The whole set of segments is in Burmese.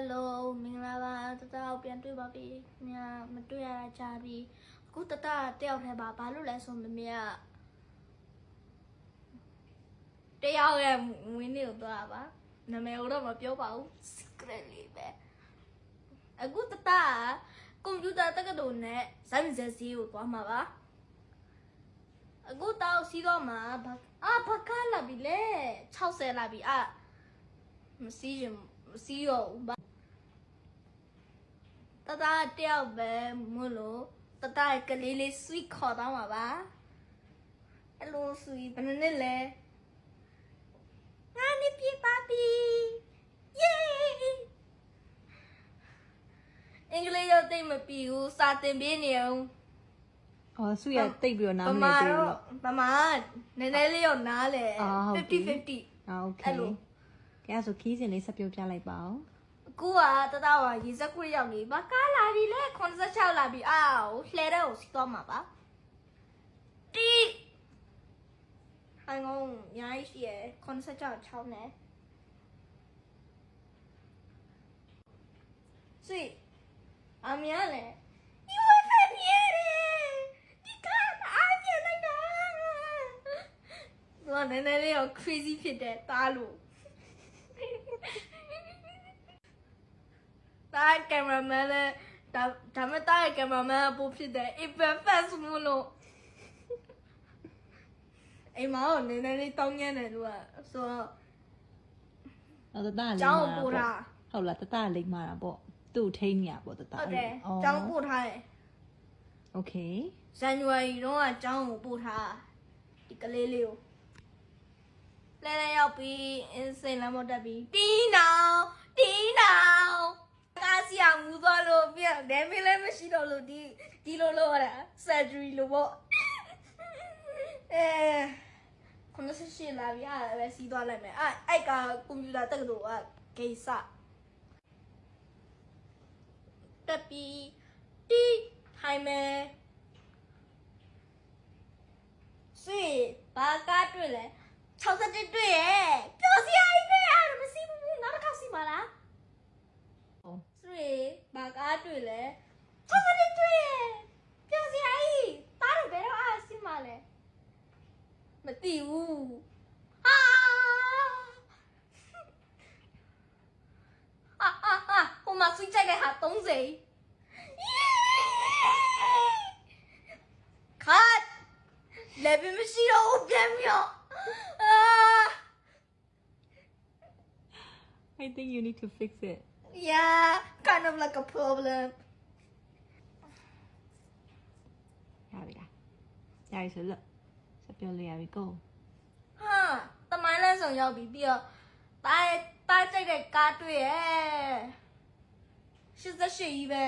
Hello မင်္ဂလာပါတတအောင်ပြန်တွေ့ပါပြီ။မြမတွေ့ရတာကြာပြီ။အခုတတတယောက်ထဲပါဘာလို့လဲဆိုမမေကတယောက်ရဲ့ဝင်းနေကိုသွားတာပါ။နာမည်တော့မပြောပါဘူး။ secret လေးပဲ။အခုတတကကွန်ပျူတာတက္ကသိုလ်နဲ့ဇိုင်းဇက်စီကိုသွားမှာပါ။အခုတောက်စီးတော့မှာဘာအာဘာကားလာပြီလေ60လာပြီအာမစီးရင်မစီးရောဘူးဘာ တတတယောက်ပဲမို့လို့တတရဲ့ကလေးလေး sweet ခေါ်တော့မှာပါအဲ့လို sweet ဘယ်နှစ်လဲငါနေပြပါပြီ yay အင်္ဂလိပ်ရောက်တိတ်မပြီဘူးစာသင်ပေးနေအောင် အော်စုရတိတ်ပြီးတော့နား ပ မ မာ လဲသေးဘူး တော့ လို့ ပမာနည်းနည်းလေးရောက်နားလေ အာဟုတ်ပြီ 50 50 အော်โอเค အဲ့လို ကဲအဲ့ဒါဆိုခီးစဉ်လေးဆက်ပြောပြလိုက်ပါဦး အခုကတတဝါရေစက်ခွေရောက်နေပါကားလာပြီလေ86လာပြီအာလှဲတဲ့ကိုစီးတော့မှာပါတီဟန်ကုန်အများကြီးရှိရယ်86 6နဲ့ဆွေအမြင်လေဒီဝက်ဖက်မြဲတယ်ဒီကားအားမြင်လိုက်တာဘာနည်းနည်းလေးတော့ crazy ဖြစ်တယ်တားလို့ တာကင်မရာမန်လည်းဒါဒါမဲ့တာရဲ့ကင်မရာမန်ကပိုးဖြစ်တယ် April Fest မလို့အိမ်မောင်နည်းနည်းလေးတောင်းညံ့တယ်သူကဆိုတော့အော်တတလေးကျောင်းပို့တာဟုတ်လားတတလိမ့်မာတာပေါ့သူ့ထိန်းညာပေါ့တတဟုတ်တယ်ကျောင်းပို့ထားတယ် Okay ဇန်နဝါရီတော့အကျောင်းကိုပို့ထားဒီကလေးလေးကိုလဲလဲရောက်ပြီးအင်းစင်လမ်းမတက်ပြီးတီးနောင်တီးနောင် စီအောင်ငူသွားလို့ပြဒဲမင်းလည်းမရှိတော့လို့ဒီဒီလိုလိုရတာ surgery လို့ပေါ့အဲ98လာပြီအဲ့ပဲစီးသွားလိုက်မယ်အဲ့အဲ့ကကွန်ပျူတာတက္ကသိုလ်ကဂိတ်စတက်ပြီးတီးထိုင်မယ်ဆွေဘာကားတွေ့လဲ61တွေ့ရဲ့ပျော်စရာကြီးပဲအဲ့ဒါမစီးဘူးနောက်တစ်ခါစီးပါလား ဟုတ်ဆွေဘာကားတွေ့လဲ61တွေ့ရဲ့ပျော်စရာကြီးတားတော့ဘယ်တော့အားစီးမှာလဲမသိဘူးဟာအာအာအာဟိုမှာဆွေးကြိုက်တဲ့ဟာ30 Cut! လက်ပြမရှိတော့ဘူးပြန်ပြီးတော့အာ I think you need to fix it yeah kind of like a problem ရပြီလားရပြီဆိုလို့ဆက်ပြောလို့ရပြီကိုဟာတမိုင်းလန်းဆောင်ရောက်ပြီပြီးတော့တားရဲ့တားကြိုက်တဲ့ကားတွေ့ရဲ့88ကြီးပဲ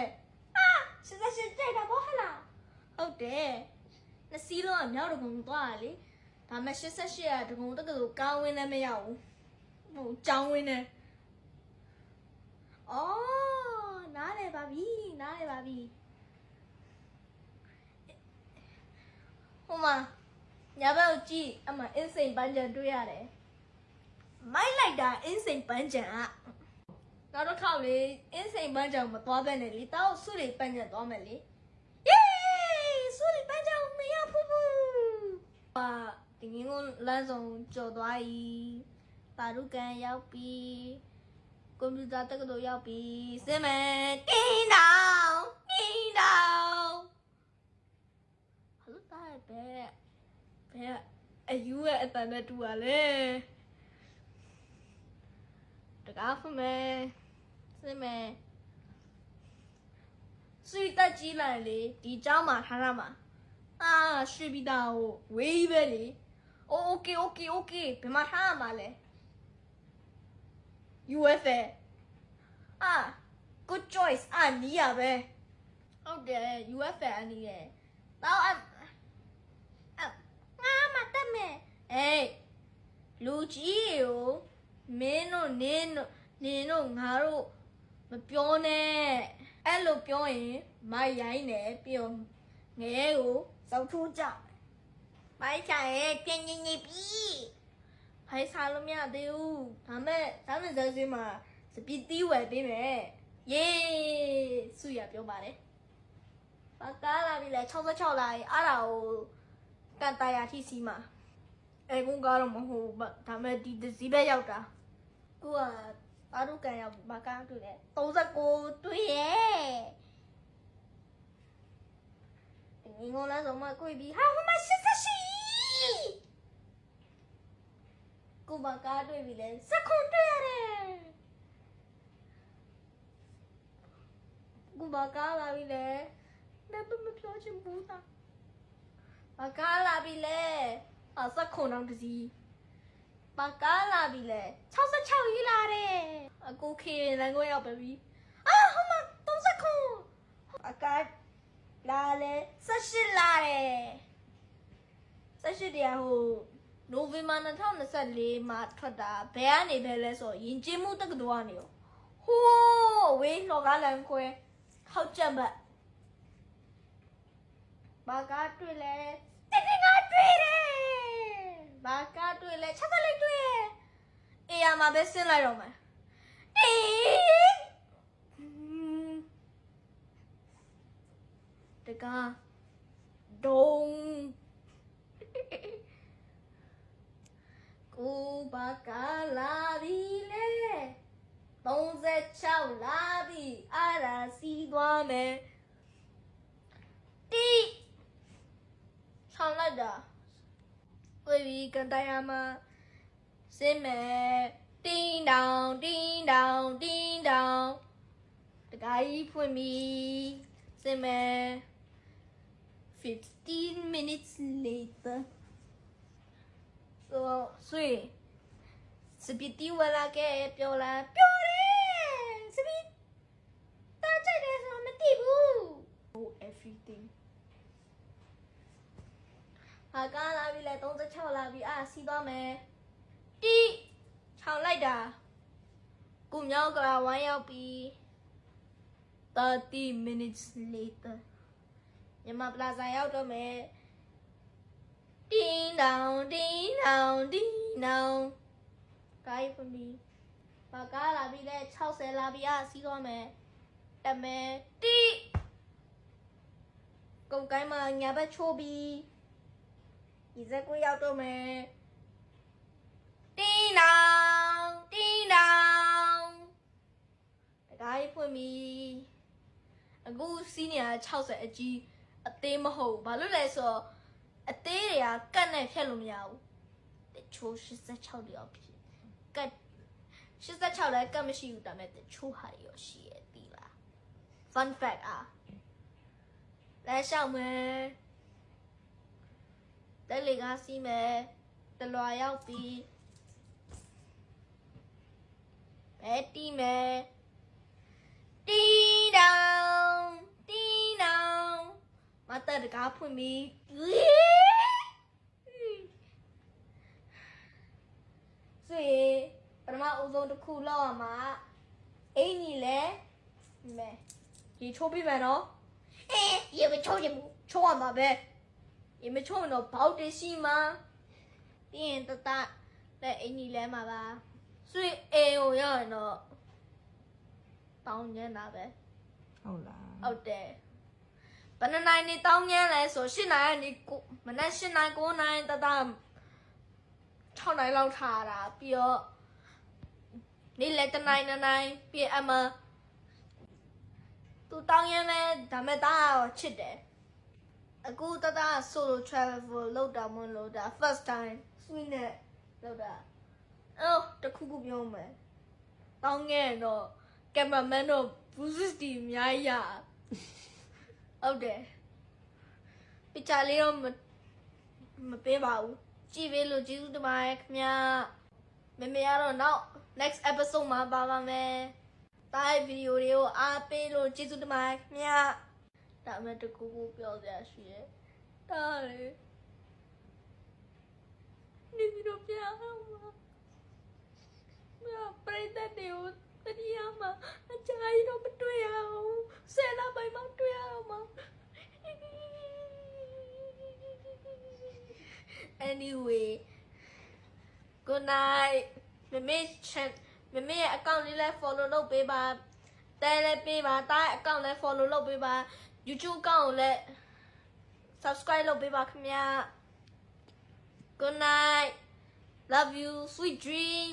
အာ88ကြိုက်တာဘောဟလားဟုတ်တယ်နှစ်စီးလုံးကမြောက်တကုံသွားတာလေဒါပေမဲ့88ကတကုံတက္ကသိုလ်ကားဝင်းလည်းမရောက်ဘူးဟိုကျောင်းဝင်းနဲ့ အော်နားလေပါပြီနားလေပါပြီဟိုမှာညာဘက်ကိုကြည့်အမအင်းစိန်ပန်းချံတွေ့ရတယ်မိုက်လိုက်တာအင်းစိန်ပန်းချံကနောက်တစ်ခေါက်လေအင်းစိန်ပန်းချံကိုမသွားဘဲနဲ့လေတောက်စုတွေပန်းချံသွားမယ်လေယေးစုတွေပန်းချံကိုမရဘူးဘူးဟာဒီငင်းကိုလမ်းဆောင်ကြော်သွားပြီပါရုကန်ရောက်ပြီ ကွန်ပျူတာတက္ကသိုလ်ရောက်ပြီစင်မယ်တင်းတောင်တင်းတောင်ဟလို့တားပဲ ဘယ်ကအယူရဲ့အတန်နဲ့တူရလဲတကားဖမယ်စင်မယ်စွီတက်ကြီးလိုက်လေဒီเจ้าမှာထားရမှာအာရွှေပြီးသားကိုဝေးပဲလေโอเคโอเคโอเคဘယ်မှာထားရမှာလဲ UFA အာ good choice အာနီးရပဲဟုတ်တယ် UFA အနီးရဲ့တော့အငါမတက်မယ်အေးလူကြီးကိုမင်းတို့နင်းတို့နင်းတို့ငါတို့မပြောနဲ့အဲ့လိုပြောရင်မရိုင်းတယ်ပြီးတော့ငရဲကိုစောက်ထိုးကြမိုက်ချင်ရဲ့ပြင်းညင်ညင်ပြီ ဖိုင်စားလို့မရသေးဘူးဒါမဲ့ဒါမဲ့ဇာတ်စင်းမှာစပီတီးဝယ်ပေးမယ်ယေးစုရပြောပါတယ်ဘာကားလာပြီလဲ66လာရင်အဲ့ဒါကိုကန်တရာထိစီးမှာအဲကုန်းကားတော့မဟုတ်ဘူးဒါပေမဲ့ဒီတစ်စီးပဲရောက်တာကိုကအားတို့ကန်ရောက်ဘာကားတွေ့လဲ39တွေ့ရဲ့ငင်းကုန်လားဆိုမှကိုပြီဟာဟိုမှာ88 ကိုဘာကားတွေ့ပြီလဲစက်ခွန်တွေ့ရတယ်ကိုဘာကားလာပြီလဲဒါပေမဲ့ပြောချင်ဘူးသားဘာကားလာပြီလဲအစက်ခွန်တော့တစီဘာကားလာပြီလဲ66ရေးလာတယ်အကိုခေလန်ကိုရောက်ပါပြီအာဟိုမှာ30ခွန်အကားလာလဲ18လာတယ်18တရားဟို နိုဝင်ဘာ2024မှာထွက်တာဘယ်ကနေပဲလဲဆိုရင်ကျင်းမှုတက္ကသိုလ်ကနေရောဟိုးဝေးလောကလန်ခွဲခောက်ကြက်ဘတ်ဘာကားတွေ့လဲတင်းတင်းကတွေ့တယ်ဘာကားတွေ့လဲချက်သက်လေးတွေ့ရအေးရမှာပဲဆင်းလိုက်တော့မယ်တီတကားဒုံ ကိုဘာကာလာပြီလေ36လာပြီအားရစီးသွားမယ်တီဆောင်းလိုက်တာဝေဘီကန်တိုင်ယာမှာစင်းမယ်တင်းတောင်တင်းတောင်တင်းတောင်တခါကြီးဖွင့်ပြီစင်းမယ်15 minutes later ဆိုဆွေစပီတီဝလာကဲပြောလားပြောတယ်စပီတာကြိုက်တယ်ဆိုတော့မသိဘူး oh everything ဟာကားလာပြီလေ36လာပြီအာစီးသွားမယ်တီ6လိုက်တာကိုမြောက်ကလာဝမ်းရောက်ပြီ30 minutes later ညမပလာဇာရောက်တော့မယ် Ding dong, ding dong, ding dong. ကိုင်းဖမီဘာကားလာပြီလဲ60လာပြီအစီးသွားမယ်တမဲတီကုန်ကိုင်းမှာညာဘက်ချိုးပြီဒီဇက်ကိုရောက်တော့မယ်တင်းတောင်တင်းတောင်တကားကြီးဖွင့်ပြီအခုစီးနေတာ60အကြီးအသေးမဟုတ်ဘူးဘာလို့လဲဆိုတော့ အသေးတွေကကတ်နဲ့ဖြတ်လို့မရဘူးတချိုး86တယောက်ဖြစ်ကတ်86လည်းကတ်မရှိဘူးဒါပေမဲ့တချိုးဟာတွေရောရှိရဲ့ဒီလား fun fact อ่ะလဲရှောက်မယ်တက်လေကားစီးမယ်တလွာရောက်ပြီပဲတီးမယ်တီးတောင်တီးတောင် မတ်တကားဖွင့်ပြီးဆွေပထမအဦးဆုံးတစ်ခုလောက်ရမှာအင်ကြီးလဲမဲရေချိုးပြမယ်နော်အေးရေမချိုးချင်ဘူးချိုးရမှာပဲရေမချိုးရင်တော့ဘောက်တရှိမှာပြီးရင်တတလက်အင်ကြီးလဲမှာပါဆွေအေကိုရရင်တော့တောင်းညံတာပဲဟုတ်လားဟုတ်တယ် ဘယ်နှစ်နိုင်နေတောင်းငန်းလဲဆို၈နိုင်ကနေကိုမနက်၈နိုင်9နိုင်တတ6နိုင်လောက်ထားတာပြီးတော့နေ့လည်းတစ်နိုင်နှစ်နိုင်ပြီးအမသူတောင်းရမ်းလဲဒါမဲ့တာတော့ချစ်တယ်အခုတတ solo travel လောက်တာမလို့ဒါ first time sweet နဲ့လောက်တာအော်တခုခုပြောမယ်တောင်းငန်းတော့ cameraman တော့ bruises ဒီအများကြီးရ ဟုတ်တယ်ပစ်ချလေးတော့မမပေးပါဘူးကြည့်ပေးလို့ကျေးဇူးတင်ပါတယ်ခင်ဗျာမမေကတော့နောက် next episode မှာပါပါမယ်တားရဲ့ဗီဒီယိုတွေကိုအားပေးလို့ကျေးဇူးတင်ပါတယ်ခင်ဗျာဒါမှတကူကူပြောစရာရှိရဲ့တားလေနေပြီးတော့ပြအောင်ပါမပရိသတ်တွေကိုတတိယမှာအကြို က်တော့မတွေ့ရအောင်ဆယ်လပိုင်းမှတွေ့ရအောင်မ anyway good night မမေချန် မမေရဲ့ account လေးလည်း follow လုပ်ပေးပါတဲလည်းပေးပါတားရဲ့ account လည်း follow လုပ်ပေးပါ YouTube account ကိုလည်း subscribe လုပ်ပေးပါခင်ဗျာ Good night love you sweet dream